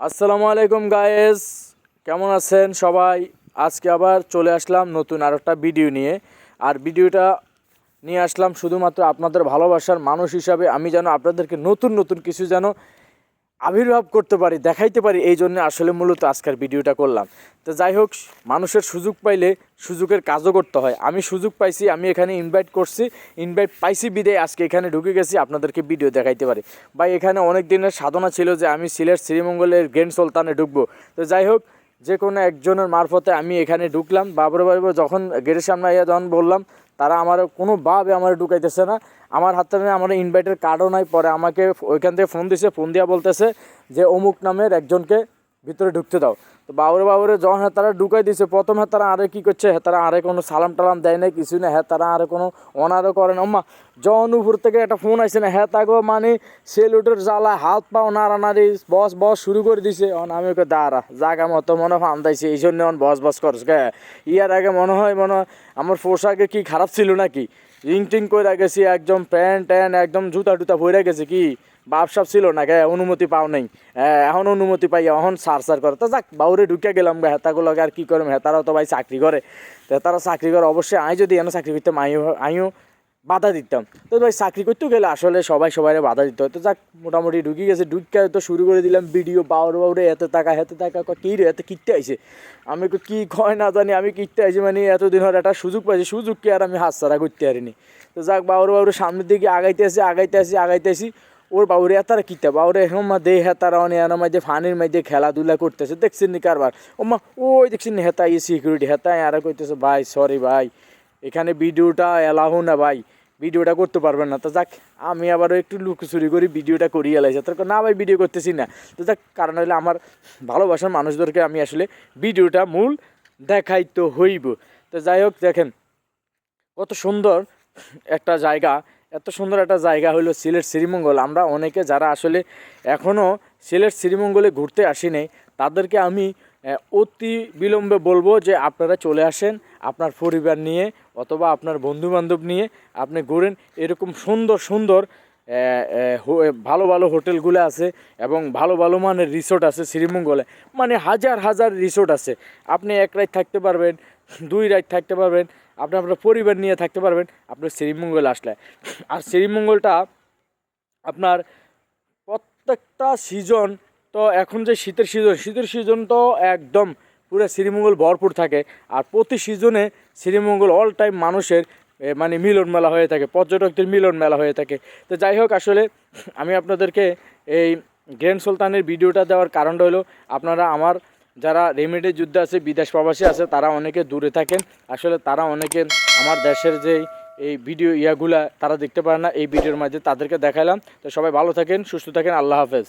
আসসালামু আলাইকুম গায়েস কেমন আছেন সবাই? আজকে আবার চলে আসলাম নতুন আর একটা ভিডিও নিয়ে। আর ভিডিওটা নিয়ে আসলাম শুধুমাত্র আপনাদের ভালোবাসার মানুষ হিসাবে। আমি যেন আপনাদেরকে নতুন নতুন কিছু যেন আবির্ভাব করতে পারি, দেখাইতে পারি, এই জন্য আসলে মূলত আজকের ভিডিওটা করলাম। তো যাই হোক, মানুষের সুযোগ পাইলে সুযোগের কাজও করতে হয়। আমি সুযোগ পাইছি, আমি এখানে ইনভাইট করছি ইনভাইট পাইছি বিদায়, আজকে এখানে ঢুকে গেছি, আপনাদেরকে ভিডিও দেখাইতে পারি। বা এখানে অনেক দিনের সাধনা ছিল যে আমি সিলেট শ্রীমঙ্গলের গ্র্যান্ড সুলতানে ঢুকবো। তো যাই হোক, যে কোনো একজনের মারফতে আমি এখানে ঢুকলাম। বাবর বাবর যখন গেটের সামনে আইয়া যখন বললাম, তারা আমার কোনো কোনোভাবে আমার ঢুকাইতেছে না। আমার হাতে নেই, আমার ইনভাইটের কার্ডও নাই, পরে আমাকে ওইখান থেকে ফোন দিছে ফোন দিয়া বলতেছে যে অমুক নামের একজনকে ভিতরে ঢুকতে দাও। তো বাবুরে বাবুরে যখন হ্যাঁ তারা ঢুকাই দিছে, প্রথম হ্যাঁ তারা আরে কী করছে? হ্যাঁ তারা আরে কোনো সালাম টালাম দেয় না কিছু না হ্যাঁ তারা আরে কোনো অনারও করে না ওম্মা যখন উপর থেকে একটা ফোন আসছে না হ্যাঁ তাগো মানে সেলুটের জ্বালা, হাত পা পাও নাড়ানাড়ি, বস বস শুরু করে দিছে। অন আমি ওকে দাঁড়া, জাগা মতো মনে হয় ফান্দাইছে এই জন্য অন বস বস করছে গে ইয়ার আগে মনে হয় মনে হয় আমার পোশাকে কি খারাপ ছিল নাকি? রিং টিং করে গেছি, একদম প্যান্ট ট্যান একদম জুতা টুতা ভরে গেছে কি? বাপ সাপ ছিল না, গে, অনুমতি পাও নাই। এখন অনুমতি পাই, এখন সার সার করে তো যাক বাউরে ঢুকে গেলাম গে হেতাগুলো আর কি করম হেতারাও তো ভাই চাকরি করে তো তারা চাকরি করে অবশ্যই আই যদি এনে চাকরি করতাম আইও আইও বাধা দিতাম। তো ভাই চাকরি করতেও গেলে আসলে সবাই সবাই বাধা দিতে তো যাক, মোটামুটি ঢুকে গেছে ঢুকে তো শুরু করে দিলাম ভিডিও বাউরে বাউরে এত টাকা এত টাকা কি রে এত কিনতে আইছে আমি কি কয় না জানি আমি কিনতে আইছি মানে এতদিন হওয়ার একটা সুযোগ পাইছি সুযোগ কি আর আমি হাত ছাড়া করতে পারিনি তো যাক বাউরে বাউরে সামনের দিকে আগাইতে আসি আগাইতে আসি আগাইতে আসি ওর বাউরে এতারা কিতা? বাউরে এখন মা দে হেতারা অনে এর মধ্যে ফানির মধ্যে খেলাধুলা করতেছে, দেখছেন নি কারবার? ও মা ওই দেখছেন হেতা ইয়ে সিকিউরিটি হেতা আর কইতেছে, ভাই সরি ভাই, এখানে ভিডিওটা এলাও না ভাই, ভিডিওটা করতে পারবেন না। তো যাক, আমি আবারও একটু লুকোচুরি করি, ভিডিওটা করি এলাইছে তার না ভাই, ভিডিও করতেছি না। তো যাক, কারণ হলে আমার ভালোবাসার মানুষদেরকে আমি আসলে ভিডিওটা মূল দেখাইতে হইব। তো যাই হোক, দেখেন, কত সুন্দর একটা জায়গা। এত সুন্দর একটা জায়গা হলো সিলেট শ্রীমঙ্গল। আমরা অনেকে যারা আসলে এখনও সিলেট শ্রীমঙ্গলে ঘুরতে আসিনি তাদেরকে আমি অতি বিলম্বে বলব যে আপনারা চলে আসেন আপনার পরিবার নিয়ে অথবা আপনার বন্ধু বান্ধব নিয়ে আপনি ঘুরেন। এরকম সুন্দর সুন্দর ভালো ভালো হোটেলগুলো আছে এবং ভালো ভালো মানের রিসোর্ট আছে শ্রীমঙ্গলে। মানে হাজার হাজার রিসোর্ট আছে। আপনি এক রাত থাকতে পারবেন, দুই রাত থাকতে পারবেন আপনি আপনার পরিবার নিয়ে থাকতে পারবেন আপনার শ্রীমঙ্গল আসলে। আর শ্রীমঙ্গলটা আপনার প্রত্যেকটা সিজন তো এখন যে শীতের সিজন শীতের সিজন তো একদম পুরো শ্রীমঙ্গল ভরপুর থাকে। আর প্রতি সিজনে শ্রীমঙ্গল অল টাইম মানুষের মানে মিলন মেলা হয়ে থাকে, পর্যটকদের মিলন মেলা হয়ে থাকে। তো যাই হোক, আসলে আমি আপনাদেরকে এই গ্র্যান্ড সুলতানের ভিডিওটা দেওয়ার কারণটা হলো, আপনারা আমার যারা রেমেডি যুদ্ধে আছে, বিদেশ প্রবাসী আছে, তারা অনেকে দূরে থাকেন। আসলে তারা অনেকে আমার দেশের যেই এই ভিডিও ইয়াগুলা, তারা দেখতে পারে না। এই ভিডিওর মাঝে তাদেরকে দেখালাম তো সবাই ভালো থাকেন, সুস্থ থাকেন। আল্লাহ হাফেজ।